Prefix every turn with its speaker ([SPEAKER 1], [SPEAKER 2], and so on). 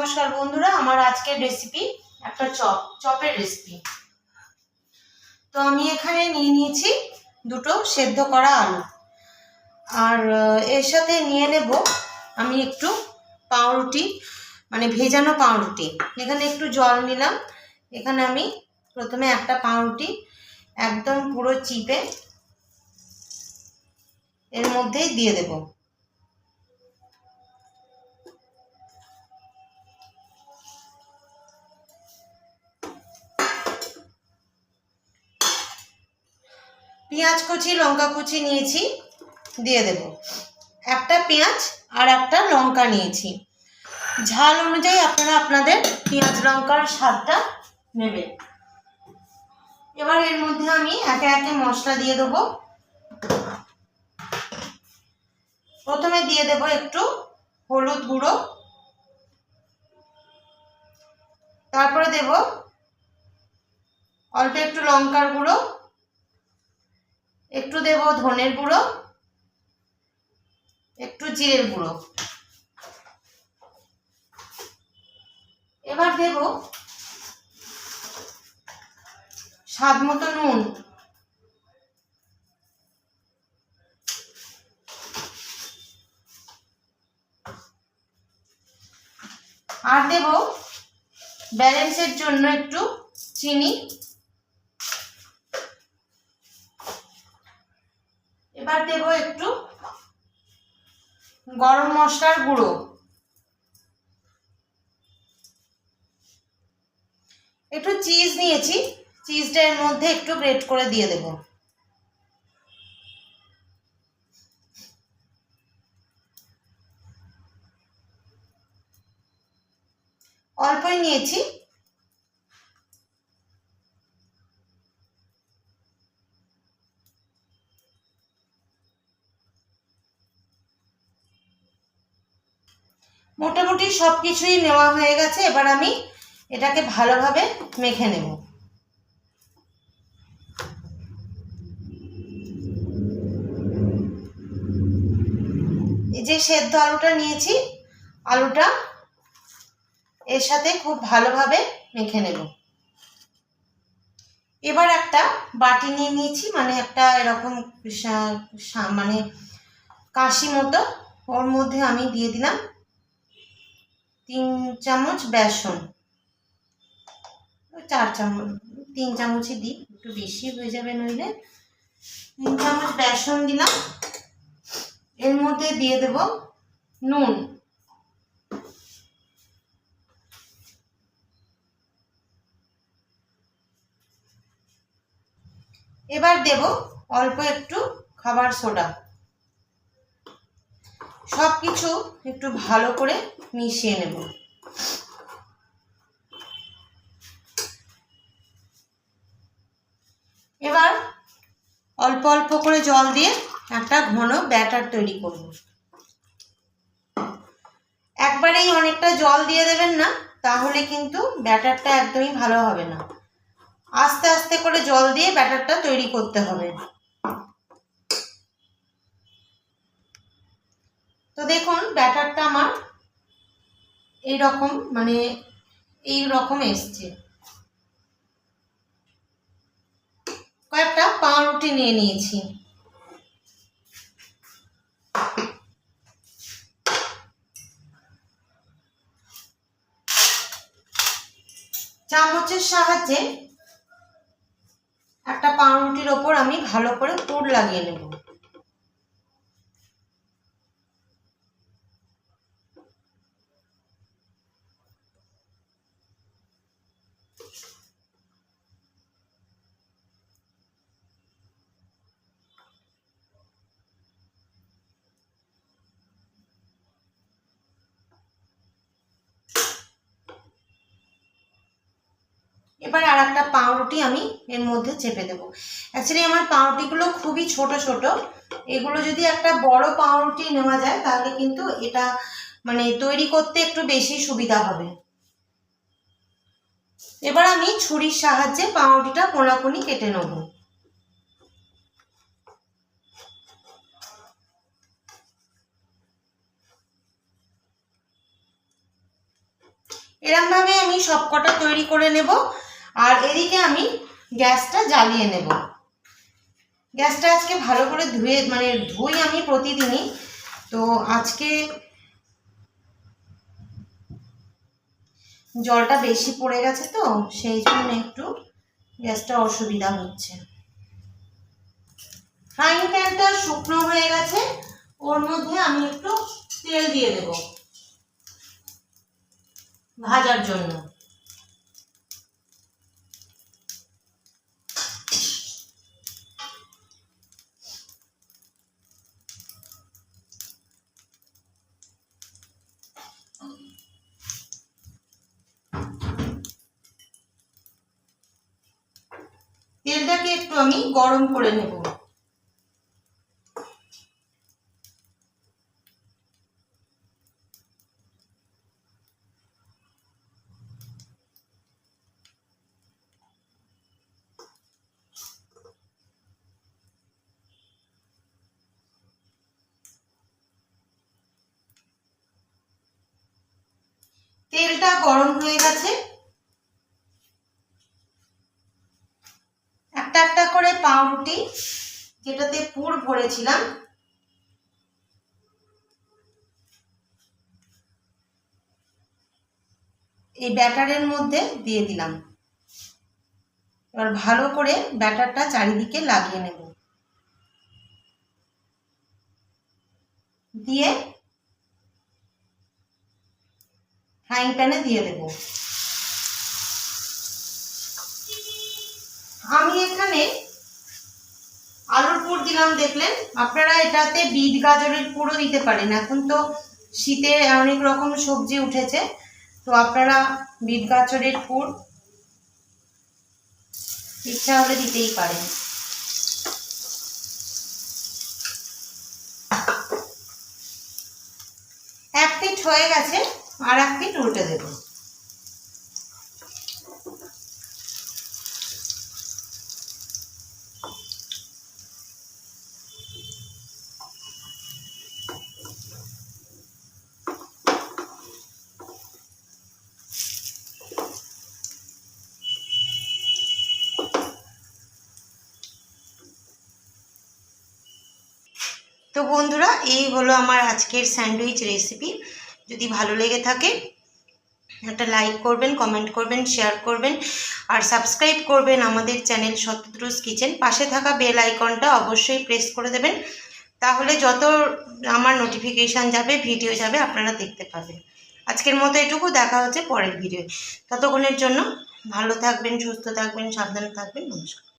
[SPEAKER 1] নমস্কার বন্ধুরা, আমার আজকের রেসিপি একটা চপ, চপের রেসিপি তো আমি এখানে নিয়ে নিয়েছি দুটো সেদ্ধ করা আলু। আর এর সাথে নিয়ে নেব আমি একটু পাউরুটি মানে ভেজানো পাউরুটি। এখানে একটু জল নিলাম। এখানে আমি প্রথমে একটা পাউরুটি একদম পুরো চিপে এর মধ্যেই দিয়ে দেবো। পেঁয়াজ কুচি, লঙ্কা কুচি নিয়েছি, দিয়ে দেব। একটা পেঁয়াজ আর একটা লঙ্কা নিয়েছি। ঝাল অনুযায়ী আপনারা আপনাদের পেঁয়াজ লঙ্কার স্বাদটা নেবেন। এবার এর মধ্যে আমি একে একে মশলা দিয়ে দেবো। প্রথমে দিয়ে দেব একটু হলুদ গুঁড়ো। তারপরে দেব অল্প একটু লঙ্কার গুঁড়ো। একটু দেব ধনের গুঁড়ো, একটু জিরের গুঁড়ো। এবার দেব স্বাদ মতো নুন। আর দেব ব্যালেন্সের জন্য একটু চিনি। এবার দেব একটু গরম মশলার গুঁড়ো। একটু চিজ নিয়েছি চিজটা এর মধ্যে একটু গ্রেট করে দিয়ে দেব। অল্পই নিয়েছি। সব কিছুই নেওয়া হয়ে গেছে, এবার আমি এটাকে ভালোভাবে মেখে নেব। যে সেদ্ধ আলুটা নিয়েছি, আলুটা এর সাথে খুব ভালোভাবে মেখে নেব। এবার একটা বাটি নিয়ে নিয়েছি মানে একটা এরকম মানে কাশি মতো, ওর মধ্যে আমি দিয়ে দিলাম তিন চামচ বেসন। চার চামচ, তিন চামচই দিই, একটু বেশি হয়ে যাবে নইলে। তিন চামচ বেসন দিলাম। এর মধ্যে দিয়ে দেব নুন। এবার দেব অল্প একটু খাবার সোডা। সব কিছু একটু ভালো করে মিশিয়ে নেব। এবার অল্প অল্প করে জল দিয়ে একটা ঘন ব্যাটার তৈরি করব। একবারেই অনেকটা জল দিয়ে দেবেন না, তাহলে কিন্তু ব্যাটারটা একদমই ভালো হবে না। আস্তে আস্তে করে জল দিয়ে ব্যাটারটা তৈরি করতে হবে। তো দেখুন, ব্যাটারটা আমার এই রকম মানে এই রকম এসছে। কয়েকটা পাউরুটি নিয়ে নিয়েছি। চামচের সাহায্যে একটা পাউরুটির ওপর আমি ভালো করে পুর লাগিয়ে নেব। এবার আর একটা পাউরুটি আমি এর মধ্যে চেপে দেবো। অ্যাকচুয়ালি আমার পাউরুটিগুলো খুবই ছোট ছোট। এগুলো যদি একটা বড় পাউরুটি নেওয়া যায়, তাহলে কিন্তু এটা মানে তৈরি করতে একটু বেশি সুবিধা হবে। এবার আমি ছুরির সাহায্যে পাউরুটিটা কোনাকুনি কেটে নেব। এরমভাবে আমি সবকটা তৈরি করে নেব। আর এদিকে আমি গ্যাসটা জ্বালিয়ে নেব। গ্যাসটা আজকে ভালো করে ধুয়ে মানে ধুই আমি প্রতিদিনই। তো আজকে জলটা বেশি পড়ে গেছে তো, সেই জন্য একটু গ্যাসটা অসুবিধা হচ্ছে। ফ্রাইং প্যানটা শুকনো হয়ে গেছে, ওর মধ্যে আমি একটু তেল দিয়ে দেব। ভাজার জন্য। তেলটাকে একটু আমি গরম করে নেব। তেলটা গরম হয়ে গেছে একটা একটা করে পাউরুটি, যেটাতে পুর ভরেছিলাম। এই ব্যাটারের মধ্যে দিয়ে দিলাম। এবার ভালো করে ব্যাটারটা চারিদিকে লাগিয়ে নেব। দিয়ে ফ্রাইং প্যানে দিয়ে দেব। আমি এখানে আলুর পুর দিলাম, দেখলেন? আপনারা এটাতে বিট গাজরের পুরও দিতে পারেন। এখন তো শীতে অনেক রকম সবজি উঠেছে, তো আপনারা বিট গাজরের পুর ইচ্ছা হলে দিতেই পারেন। এক পিঠ হয়ে গেছে, আর এক পিঠ উল্টে দেব। তো বন্ধুরা, এই হলো আমার আজকের স্যান্ডউইচ রেসিপি। যদি ভালো লেগে থাকে, একটা লাইক করবেন, কমেন্ট করবেন, শেয়ার করবেন। আর সাবস্ক্রাইব করবেন আমাদের চ্যানেল শতদ্রুস কিচেন। পাশে থাকা বেল আইকনটা অবশ্যই প্রেস করে দেবেন। তাহলে যত আমার নোটিফিকেশান যাবে, ভিডিও যাবে, আপনারা দেখতে পাবেন। আজকের মতো এটুকু, দেখা হচ্ছে পরের ভিডিও ততক্ষণের জন্য ভালো থাকবেন, সুস্থ থাকবেন, সাবধানে থাকবেন, নমস্কার।